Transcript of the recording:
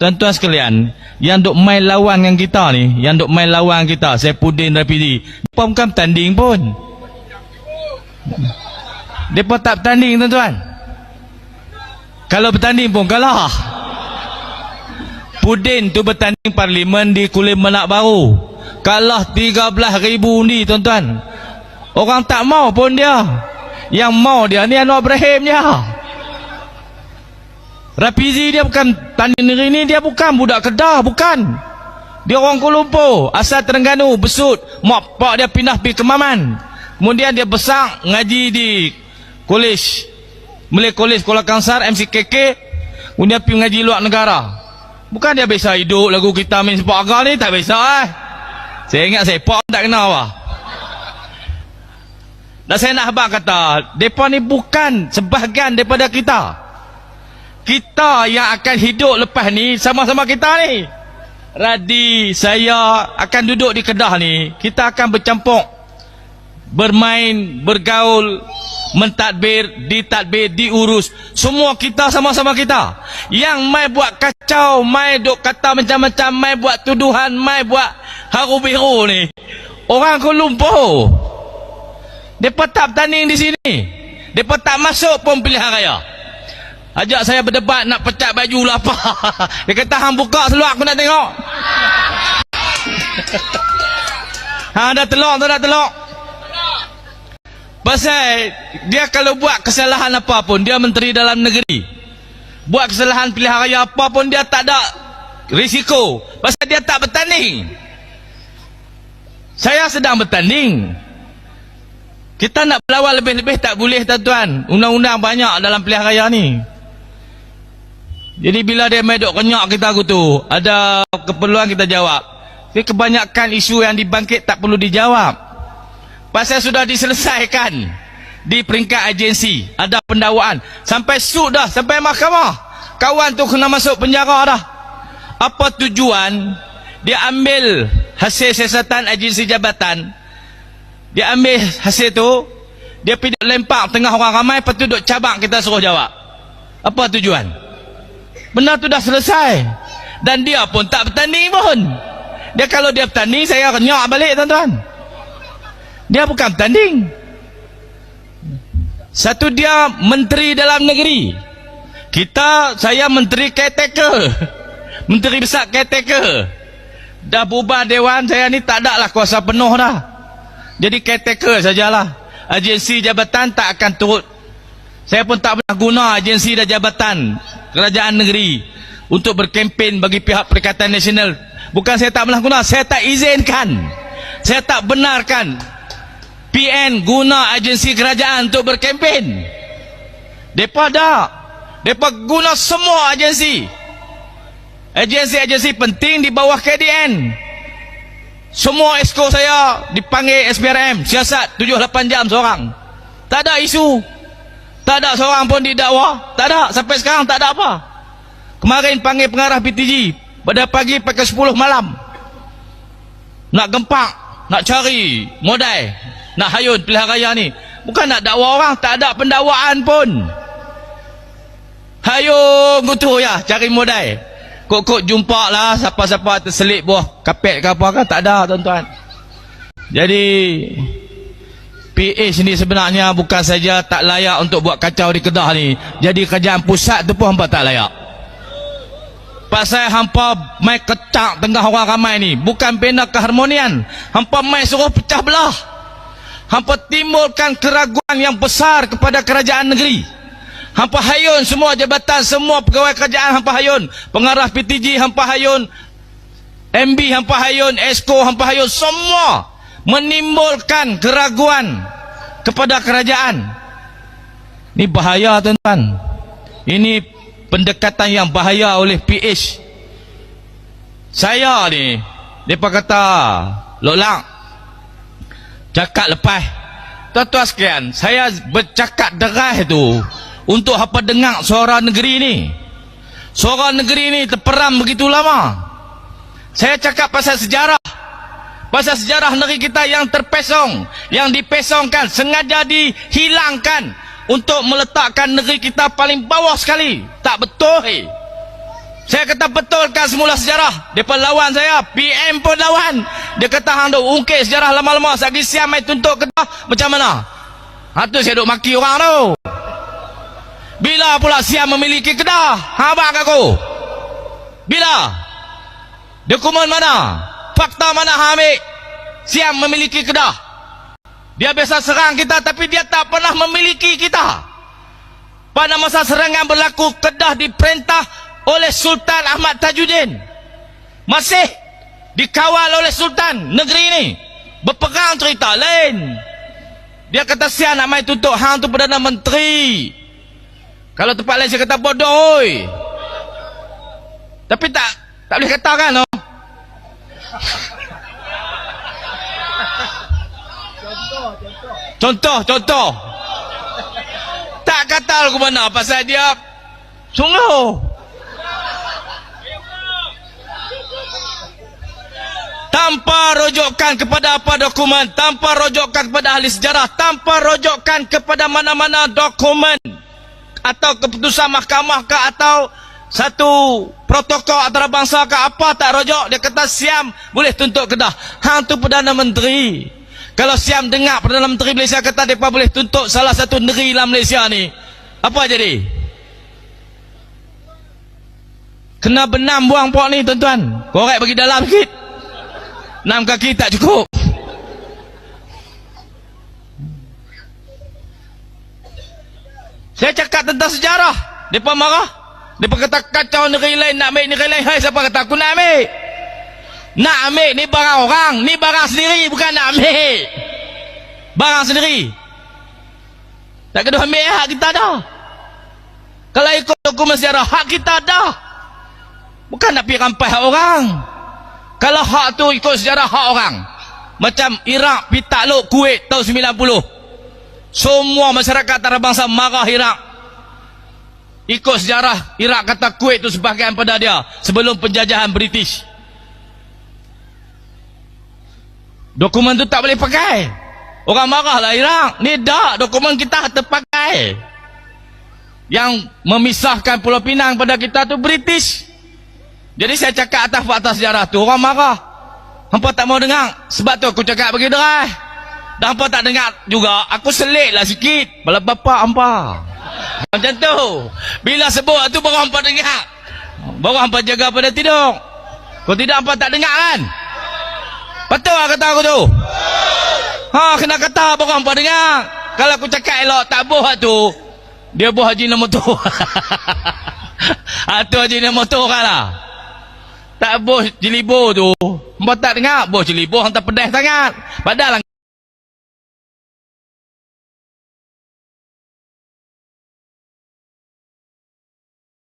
tuan-tuan sekalian, yang duk main lawan dengan kita ni, yang duk main lawan kita, Saifuddin Rapidi, mereka bukan bertanding pun. Mereka tak bertanding tuan-tuan. Kalau bertanding pun kalah. Pudin tu bertanding parlimen di Kulim Menak Baru. Kalah 13 ribu ni tuan-tuan. Orang tak mau pun dia. Yang mau dia ni Anwar Ibrahim je. Rapizi dia bukan tanding negeri ni dia bukan budak Kedah, bukan. Dia orang Kuala Lumpur, asal Terengganu, besut. Mak pak dia pindah pergi ke Maman. Kemudian dia besar ngaji di kolej Malay College Kuala Kangsar MCKK. Kemudian pergi ngaji luar negara. Bukan dia biasa hidup lagu kita main sepak agar ni tak biasa eh. Saya ingat sepak tak kenal apa. Dan saya nak habang kata, depa ni bukan sebahagian daripada kita. Kita yang akan hidup lepas ni sama-sama kita ni. Radi saya akan duduk di Kedah ni, kita akan bercampur bermain, bergaul, mentadbir, ditadbir, diurus. Semua kita sama-sama kita. Yang mai buat kacau, mai duk kata macam-macam, mai buat tuduhan, mai buat haru biru ni. Orang Kuala Lumpur. Depa tak bertanding di sini. Depa tak masuk pun pilihan raya. Ajak saya berdebat nak pecat baju lah apa. Dia kata hang buka seluar aku nak tengok. ha dah telok tu dah telok. Pasal dia kalau buat kesalahan apa pun dia menteri dalam negeri. Buat kesalahan pilihan raya apa pun dia tak ada risiko. Pasal dia tak bertanding. Saya sedang bertanding. Kita nak berlawan lebih-lebih tak boleh tuan-tuan. Undang-undang banyak dalam pilihan raya ni. Jadi bila dia medok kenyak kita aku tu, ada keperluan kita jawab. Tapi kebanyakan isu yang dibangkit tak perlu dijawab. Pasal sudah diselesaikan di peringkat agensi. Ada pendakwaan. Sampai sud dah, sampai mahkamah. Kawan tu kena masuk penjara dah. Apa tujuan? Dia ambil hasil siasatan agensi jabatan. Dia ambil hasil tu, dia pergi lempar tengah orang ramai, lepas tu duk cabak kita suruh jawab. Apa tujuan? Benar tu dah selesai. Dan dia pun tak bertanding pun. Dia kalau dia bertanding, saya renyak balik tuan-tuan. Dia bukan bertanding. Satu dia menteri dalam negeri. Kita, saya menteri caretaker. Menteri besar caretaker. Dah bubar dewan, saya ni tak ada lah kuasa penuh dah. Jadi caretaker sajalah. Agensi jabatan tak akan turut. Saya pun tak pernah guna agensi dan jabatan kerajaan negeri untuk berkempen bagi pihak Perikatan Nasional. Bukan saya tak guna, saya tak izinkan. Saya tak benarkan PN guna agensi kerajaan untuk berkempen. Depa ada. Depa guna semua agensi. Agensi-agensi penting di bawah KDN. Semua esko saya dipanggil SPRM. Siasat 7-8 jam seorang. Tak ada isu. Tak ada seorang pun didakwa. Tak ada. Sampai sekarang tak ada apa. Kemarin panggil pengarah PTG. Pada pagi pakai 10 malam. Nak gempak. Nak cari modal. Nak hayun pilihan raya ni. Bukan nak dakwa orang. Tak ada pendakwaan pun. Hayun gutu ya. Cari modal. Kok-kok jumpa lah siapa-siapa terselip buah kapet ke apa kan. Tak ada tuan-tuan. Jadi PH ni sebenarnya bukan saja tak layak untuk buat kacau di Kedah ni. Jadi kerajaan pusat tu pun hampa tak layak. Pasal hampa mai kecak tengah orang ramai ni. Bukan bina keharmonian. Hampa mai suruh pecah belah. Hampa timbulkan keraguan yang besar kepada kerajaan negeri. Hampa hayun semua jabatan, semua pegawai kerajaan hampa hayun. Pengarah PTG hampa hayun. MB hampa hayun, ESCO hampa hayun. Semua menimbulkan keraguan kepada kerajaan. Ini bahaya tuan-tuan. Ini pendekatan yang bahaya oleh PH. Saya ni, mereka kata, Lolang, cakap lepas. Tuan-tuan sekalian, saya bercakap deras tu untuk apa dengar suara negeri ni. Suara negeri ni terperam begitu lama. Saya cakap pasal sejarah. Pasal sejarah negeri kita yang terpesong, yang dipesongkan, sengaja dihilangkan untuk meletakkan negeri kita paling bawah sekali. Tak betul. Eh. Saya kata betulkan semula sejarah. Pun lawan saya. PM pun lawan. Dia kata hang duk ungkit sejarah lama-lama. Sagi siam mai tuntut kedah. Macam mana? Ha tu saya duk maki orang tu. Bila pula siam memiliki kedah? Ha abang aku. Bila? Dokumen mana? Fakta mana ambil? Siam memiliki kedah. Dia biasa serang kita tapi dia tak pernah memiliki kita. Pada masa serangan berlaku Kedah diperintah oleh Sultan Ahmad Tajuddin. Masih dikawal oleh Sultan negeri ini. Berperang cerita lain. Dia kata sian nak main tutup hang tu Perdana Menteri. Kalau tempat lain saya kata bodoh oi. Tapi tak tak boleh katakan no. Contoh, contoh. Tak kata aku mana pasal dia sungguh. Tanpa rujukan kepada apa dokumen, tanpa rujukan kepada ahli sejarah, tanpa rujukan kepada mana-mana dokumen atau keputusan mahkamah ke atau satu protokol antara bangsa ke apa tak rujuk dia kata siam boleh tuntut kedah. Hang tu Perdana Menteri. Kalau siam dengar Perdana Menteri Malaysia kata mereka boleh tuntut salah satu negeri dalam Malaysia ni apa jadi? Kena benam buang pok ni tuan-tuan. Korek bagi dalam sikit. Enam kaki tak cukup. Saya cakap tentang sejarah. Mereka marah mereka kata kacau negeri lain nak ambil negeri lain. Hai siapa kata aku nak ambil. Nak ambil ni barang orang ni barang sendiri bukan nak ambil. Barang sendiri. Tak kena ambil hak kita dah. Kalau ikut dokumen sejarah hak kita dah. Bukan nak pergi rampai hak orang. Kalau hak tu ikut sejarah hak orang macam Iraq pergi takluk Kuwait tahun 90 semua masyarakat antarabangsa marah Iraq ikut sejarah Iraq kata Kuwait itu sebahagian pada dia sebelum penjajahan British. Dokumen tu tak boleh pakai. Orang marahlah Iraq. Ni dah dokumen kita terpakai yang memisahkan Pulau Pinang pada kita tu British. Jadi saya cakap atas fakta sejarah tu orang marah. Hampa tak mau dengar. Sebab tu aku cakap bagi derai dan hampa tak dengar juga aku selit lah sikit. Bala bapak hampa macam tu. Bila sebut tu baru hampa dengar baru hampa jaga pada tidur kalau tidak hampa tak dengar kan? Betul lah kata aku tu? Ha kena kata baru hampa dengar kalau aku cakap elok tak boh lah tu. Dia boh haji nombor tu. Tu haji nombor tu kan lah. Tak boh jelibo tu. Hampa tak dengar boh jelibo hantar pedas sangat. Padahal